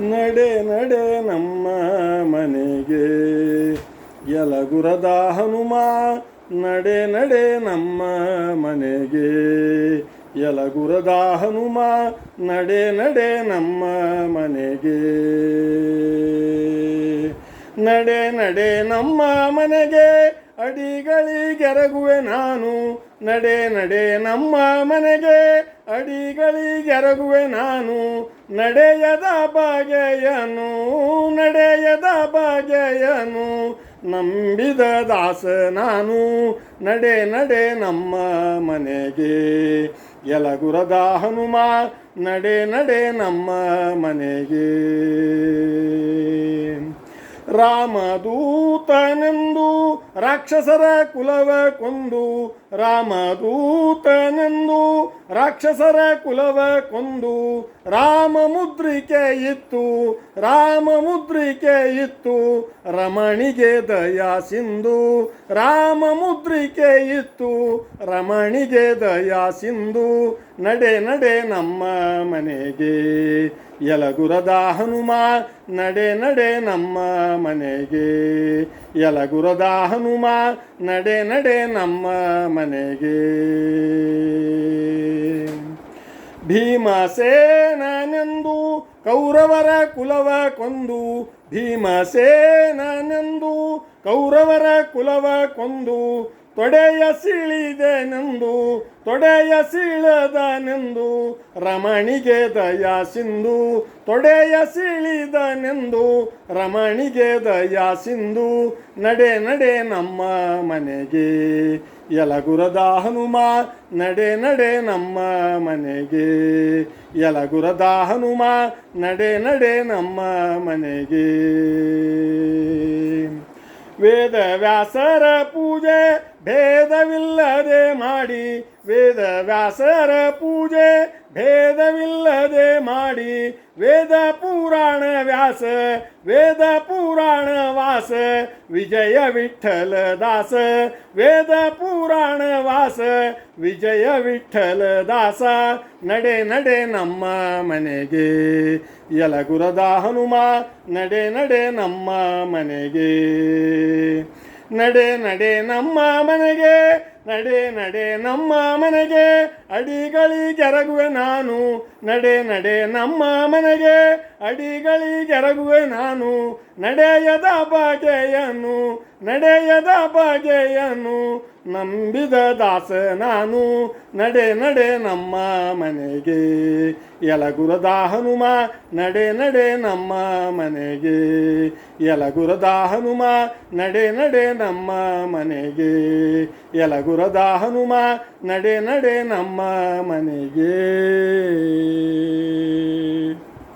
ನಡೆ ನಡೆ ನಮ್ಮ ಮನೆಗೆ. ಯಲಗುರದ ಹನುಮ, ನಡೆ ನಡೆ ನಮ್ಮ ಮನೆಗೆ. ಯಲಗುರದ ಹನುಮ, ನಡೆ ನಡೆ ನಮ್ಮ ಮನೆಗೆ. ನಡೆ ನಡೆ ನಮ್ಮ ಮನೆಗೆ. ಅಡಿಗಳಿಗೆರಗುವೆ ನಾನು. ನಡೆ ನಡೆ ನಮ್ಮ ಮನೆಗೆ ಅಡಿಗಳಿಗೆರಗುವೆ ನಾನು. ನಡೆಯದ ಬಗೆಯನು, ನಡೆಯದ ಬಾಗೆಯನು. ನಂಬಿದ ದಾಸ ನಾನು. ನಡೆ ನಡೆ ನಮ್ಮ ಮನೆಗೆ. ಯಲಗುರದ ಹನುಮ, ನಡೆ ನಡೆ ನಮ್ಮ ಮನೆಗೆ. ರಾಮದೂತನೆಂದು ರಾಕ್ಷಸರ ಕುಲವ ಕೊಂದು ರಾಮದೂತನೆಂದು. ರಾಕ್ಷಸರ ಕುಲವ ಕೊಂದು ರಾಮ ಮುದ್ರಿಕೆ ಇತ್ತು. ರಾಮ ಮುದ್ರಿಕೆ ಇತ್ತು. ರಮಣಿಗೆ ದಯಾ ಸಿಂಧು. ರಾಮ ಮುದ್ರಿಕೆ ಇತ್ತು. ರಮಣಿಗೆ ದಯಾ ಸಿಂಧು. ನಡೆ ನಡೆ ನಮ್ಮ ಮನೆಗೆ. ಯಲಗುರದ ಹನುಮ, ನಡೆ ನಡೆ ನಮ್ಮ ಮನೆಗೆ. ಯಲಗುರದ ಹನುಮ ನಡೆ ನಡೆ ನಮ್ಮ ಮನೆಗೆ. ಭೀಮಸೇನನೆಂದು ಕೌರವರ ಕುಲವ ಕೊಂದು ಭೀಮಸೇನನೆಂದು ಕೌರವರ ಕುಲವ ಕೊಂದು ತೊಡೆಯ ಸೀಳಿದೆನೆಂದು, ತೊಡೆಯ ಸೀಳದನೆಂದು, ರಮಣಿಗೆ ದಯಾ ಸಿಂಧು, ತೊಡೆಯ ಸೀಳಿದನೆಂದು, ರಮಣಿಗೆ ದಯಾ ಸಿಂಧು, ನಡೆ ನಡೆ ನಮ್ಮ ಮನೆಗೆ. ಯಲಗುರದ ಹನುಮ, ನಡೆ ನಡೆ ನಮ್ಮ ಮನೆಗೆ. ಯಲಗುರದ ಹನುಮ, ನಡೆ ನಡೆ ನಮ್ಮ ಮನೆಗೆ. ವೇದ ವ್ಯಾಸರ ಪೂಜೆ ಭೇದವಿಲ್ಲದೆ ಮಾಡಿ. ವೇದ ವ್ಯಾಸರ ಪೂಜೆ ಭೇದವಿಲ್ಲದೆ ಮಾಡಿ ವೇದ ಪುರಾಣ ವ್ಯಾಸ, ವೇದ ಪುರಾಣ ವಾಸ, ವಿಜಯ ವಿಠಲ ದಾಸ, ವೇದ ಪುರಾಣ ವಾಸ, ವಿಜಯ ವಿಠಲ ದಾಸ, ನಡೆ ನಡೆ ನಮ್ಮ ಮನೆಗೆ. ಯಲಗುರದ ಹನುಮ, ನಡೆ ನಡೆ ನಮ್ಮ ಮನೆಗೆ. ನಡೆ ನಡೆ ನಮ್ಮ ಮನೆಗೆ ನಡೆ ನಡೆ ನಮ್ಮ ಮನೆಗೆ ಅಡಿಗಳಿ ಜರಗುವೆ ನಾನು. ನಡೆ ನಡೆ ನಮ್ಮ ಮನೆಗೆ ಅಡಿಗಳಿ ಜರಗುವೆ ನಾನು. ನಡೆಯದ ಬಗೆಯನ್ನು ನಡೆಯದ ಬಗೆಯನ್ನು ನಂಬಿದ ದಾಸ ನಾನು. ನಡೆ ನಡೆ ನಮ್ಮ ಮನೆಗೆ ಯಲಗುರದ ಹನುಮ ನಡೆ ನಡೆ ನಮ್ಮ ಮನೆಗೆ ಯಲಗುರದ ಹನುಮ ನಡೆ ನಡೆ ನಮ್ಮ ಮನೆಗೆ ಯಲಗುರದ ಹನುಮ ನಡೆ ನಡೆ ನಮ್ಮ ಮನೆಗೆ.